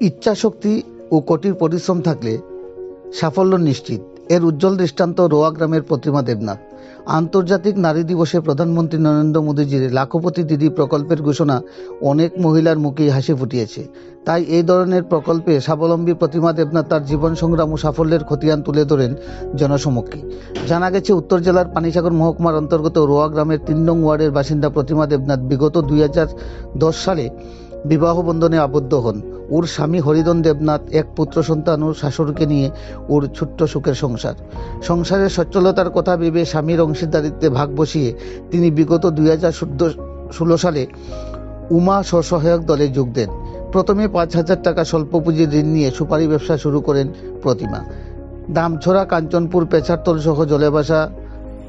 ইচ্ছাশক্তি ও কঠিন পরিশ্রম থাকলে সাফল্য নিশ্চিত। এর উজ্জ্বল দৃষ্টান্ত রোয়া গ্রামের প্রতিমা দেবনাথ। আন্তর্জাতিক নারী দিবসে প্রধানমন্ত্রী নরেন্দ্র মোদীজির লাখপতি দিদি প্রকল্পের ঘোষণা অনেক মহিলার মুখেই হাসি ফুটিয়েছে। তাই এই ধরনের প্রকল্পে স্বাবলম্বী প্রতিমা দেবনাথ তার জীবন সংগ্রাম ও সাফল্যের খতিয়ান তুলে ধরেন জনসমক্ষে। জানা গেছে, উত্তর জেলার পানিসাগর মহকুমার অন্তর্গত রোয়া গ্রামের তিন নং ওয়ার্ডের বাসিন্দা প্রতিমা দেবনাথ বিগত দুই হাজার দশ সালে বিবাহ বন্ধনে আবদ্ধ হন। ওর স্বামী হরিদন দেবনাথ, এক পুত্র সন্তান ও শাশুড়কে নিয়ে ওর ছোট্ট সুখের সংসার। সংসারের সচ্ছলতার কথা ভেবে স্বামীর অংশীদারিত্বে ভাগ বসিয়ে তিনি বিগত দুই হাজার ষোলো সালে উমা স্বসহায়ক দলে যোগ দেন। প্রথমে পাঁচ হাজার টাকা স্বল্প পুঁজির ঋণ নিয়ে সুপারি ব্যবসা শুরু করেন প্রতিমা। দামছড়া, কাঞ্চনপুর পেছারতল সহ জলেবাসা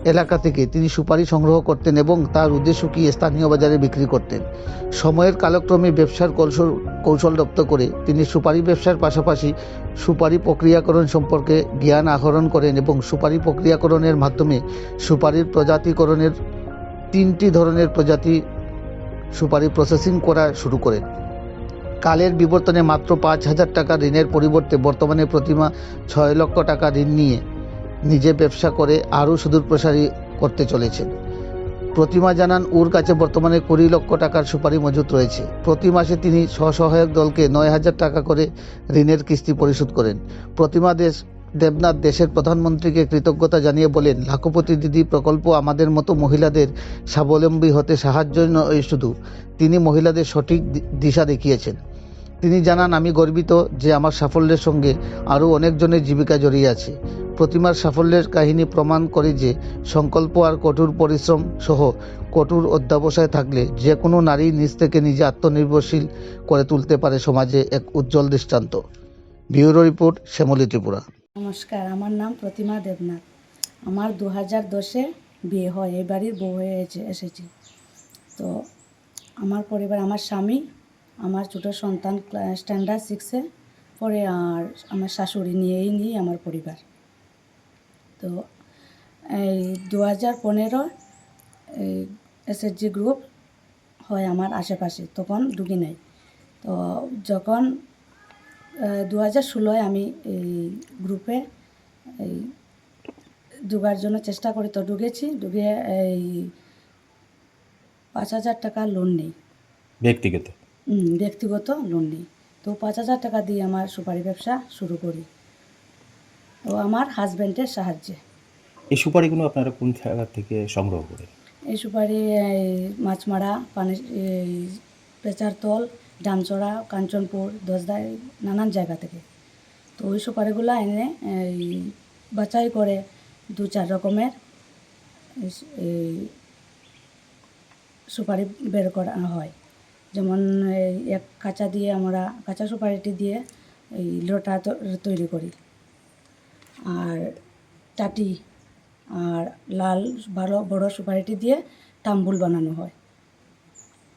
এলাকা থেকে তিনি সুপারি সংগ্রহ করতেন এবং তার রোদে শুকিয়ে স্থানীয় বাজারে বিক্রি করতেন। সময়ের কালক্রমে ব্যবসার কৌশল কৌশল রপ্ত করে তিনি সুপারি ব্যবসার পাশাপাশি সুপারি প্রক্রিয়াকরণ সম্পর্কে জ্ঞান আহরণ করেন এবং সুপারি প্রক্রিয়াকরণের মাধ্যমে সুপারির প্রজাতিকরণের তিনটি ধরনের প্রজাতি সুপারি প্রসেসিং করা শুরু করেন। কালের বিবর্তনে মাত্র পাঁচ হাজার টাকা ঋণের পরিবর্তে বর্তমানে প্রতিমা ছয় লক্ষ টাকা ঋণ নিয়ে নিজে ব্যবসা করে আরও সুদূর প্রসারী করতে চলেছেন। প্রতিমা জানান, ওর কাছে বর্তমানে কুড়ি লক্ষ টাকার সুপারি মজুত রয়েছে। প্রতি মাসে তিনি স্বসহায়ক দলকে নয় হাজার টাকা করে ঋণের কিস্তি পরিশোধ করেন। প্রতিমা দেশ, দেবনাথ দেশের প্রধানমন্ত্রীকে কৃতজ্ঞতা জানিয়ে বলেন, লাখপতি দিদি, প্রকল্প আমাদের মতো মহিলাদের স্বাবলম্বী হতে সাহায্য নয় শুধু তিনি মহিলাদের সঠিক দিশা দেখিয়েছেন। তিনি জানান, আমি গর্বিত যে আমার সাফল্যের সঙ্গে আরও অনেকজনের জীবিকা জড়িয়ে আছে। প্রতিমার সাফল্যের কাহিনী প্রমাণ করে যে সংকল্প আর কঠোর পরিশ্রম সহ কঠোর অধ্যাবসায় থাকলে যে কোনো নারী নিজ থেকে নিজে আত্মনির্ভরশীল করে তুলতে পারে সমাজে এক উজ্জ্বল দৃষ্টান্ত। Bureau report, Shyamali Tripura. নমস্কার, আমার নাম প্রতিমা দেবনাথ। আমার দু হাজার দশে বিয়ে হয়, এই বাড়ির বউ হয়ে এসে- এসেছি। তো আমার পরিবার, আমার স্বামী, আমার ছোটো সন্তান স্ট্যান্ডার্ড সিক্সে পরে আর আমার শাশুড়ি নিয়েই নিয়ে আমার পরিবার। তো এই দু হাজার পনেরো এই এসএসজি গ্রুপ হয় আমার আশেপাশে তখন ঢুকি নাই। তো যখন দু হাজার ষোলোয় আমি এই গ্রুপে এই ঢুকার জন্য চেষ্টা করি তো ঢুকেছি ঢুকে এই পাঁচ হাজার টাকা লোন নেই। ব্যক্তিগত? হুম, ব্যক্তিগত লোন নেই। তো পাঁচ হাজার টাকা দিয়ে আমার সুপারি ব্যবসা শুরু করি। তো আমার হাজব্যান্ডের সাহায্যে। এই সুপারিগুলো আপনারা কোন জায়গা থেকে সংগ্রহ করেন? এই সুপারি মাছমারা পানি এই পেচারতল ডামচড়া কাঞ্চনপুর দশদা নানান জায়গা থেকে। তো ওই সুপারিগুলো এনে এই বাছাই করে দু চার রকমের এই সুপারি বের করা হয়। যেমন এই এক কাঁচা দিয়ে আমরা কাঁচা সুপারিটি দিয়ে এই লোটা তৈরি করি। আর টাটি আর লাল ভালো বড় সুপারিটি দিয়ে তাম্বুল বানানো হয়।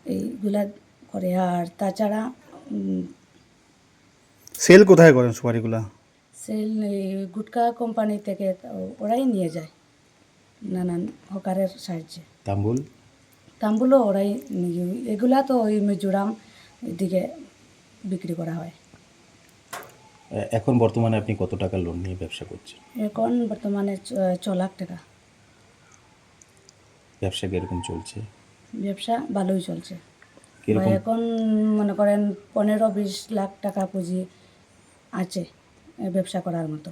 এইগুলা করে। আর তাছাড়া সেল কোথায় করেন সুপারিগুলা? সেল এই গুটকা কোম্পানি থেকে ওরাই নিয়ে যায় নানান হকারের সাহায্যে। তাম্বুল? তাম্বুলও ওরাই নিয়ে এগুলা তো ওই মিজোরাম দিকে বিক্রি করা হয়। এখন বর্তমানে আপনি কত টাকা লোন নিয়ে ব্যবসা করছেন? এখন বর্তমানে ছ লাখ টাকা। ব্যবসা কীরকম চলছে? ব্যবসা ভালোই চলছে। মানে এখন মনে করেন পনেরো বিশ লাখ টাকা পুঁজি আছে ব্যবসা করার মতো।